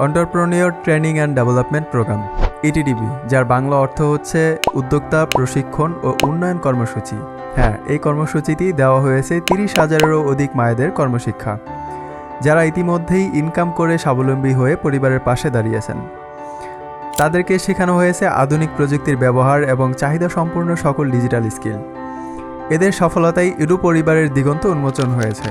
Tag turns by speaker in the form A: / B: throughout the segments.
A: Entrepreneur training and development program ETDB যার বাংলা অর্থ হচ্ছে উদ্যোক্তা, প্রশিক্ষণ ও উন্নয়ন কর্মসূচি। হ্যাঁ এই কর্মসূচিটি দেওয়া হয়েছে তিরিশ হাজারেরও অধিক মায়েদের কর্মশিক্ষা, যারা ইতিমধ্যেই ইনকাম করে স্বাবলম্বী হয়ে পরিবারের পাশে দাঁড়িয়েছেন। তাদেরকে শেখানো হয়েছে আধুনিক প্রযুক্তির ব্যবহার এবং চাহিদা সম্পূর্ণ সকল ডিজিটাল স্কিল এদের সফলতায় ইডু পরিবারের দিগন্ত উন্মোচন হয়েছে।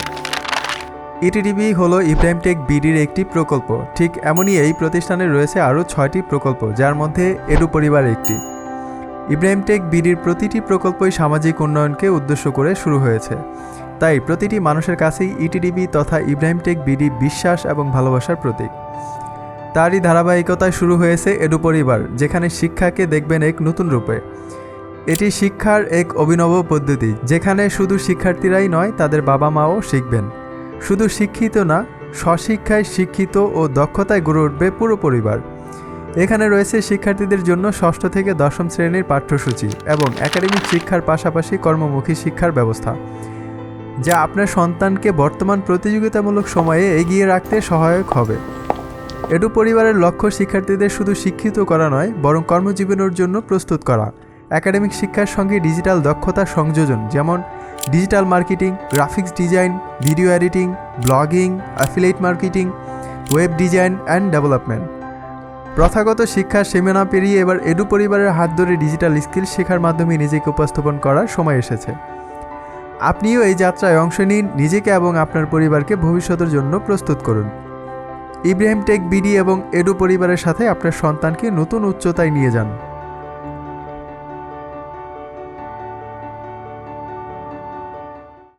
A: ইটিডিবি হলো ইব্রাহিম টেক বিডির একটি প্রকল্প। ঠিক এমনই এই প্রতিষ্ঠানে রয়েছে আরও ছয়টি প্রকল্প, যার মধ্যে এডু পরিবার একটি। ইব্রাহিম টেক বিডির প্রতিটি প্রকল্পই সামাজিক উন্নয়নকে উদ্দেশ্য করে শুরু হয়েছে। তাই প্রতিটি মানুষের কাছেই ইটিডিবি তথা ইব্রাহিম টেক বিডি বিশ্বাস এবং ভালোবাসার প্রতীক। তারই ধারাবাহিকতায় শুরু হয়েছে এডু পরিবার, যেখানে শিক্ষাকে দেখবেন এক নতুন রূপে। এটি শিক্ষার এক অভিনব পদ্ধতি, যেখানে শুধু শিক্ষার্থীরাই নয়, তাদের বাবা মাও শিখবেন। শুধু শিক্ষিত না, স্বশিক্ষায় শিক্ষিত ও দক্ষতায় গড়ে উঠবে পুরো পরিবার। এখানে রয়েছে শিক্ষার্থীদের জন্য ষষ্ঠ থেকে দশম শ্রেণির পাঠ্যসূচি এবং একাডেমিক শিক্ষার পাশাপাশি কর্মমুখী শিক্ষার ব্যবস্থা, যা আপনার সন্তানকে বর্তমান প্রতিযোগিতামূলক সময়ে এগিয়ে রাখতে সহায়ক হবে। এডু পরিবারের লক্ষ্য শিক্ষার্থীদের শুধু শিক্ষিত করা নয়, বরং কর্মজীবনের জন্য প্রস্তুত করা। একাডেমিক শিক্ষার সঙ্গে ডিজিটাল দক্ষতা সংযোজন, যেমন digital marketing, graphics design, video editing, blogging affiliate marketing, web design and development. প্রথাগত শিক্ষার সীমানা পেরিয়ে এবার এডু পরিবারের হাত ধরে ডিজিটাল স্কিল শেখার মাধ্যমে নিজেকে উপস্থাপন করার সময় এসেছে। আপনিও এই যাত্রায় অংশ নিন, নিজেকে এবং আপনার পরিবারকে ভবিষ্যতের জন্য প্রস্তুত করুন। ইব্রাহিম টেক বিডি এবং এডু পরিবারের সাথে আপনার সন্তানকে নতুন উচ্চতায় নিয়ে যান।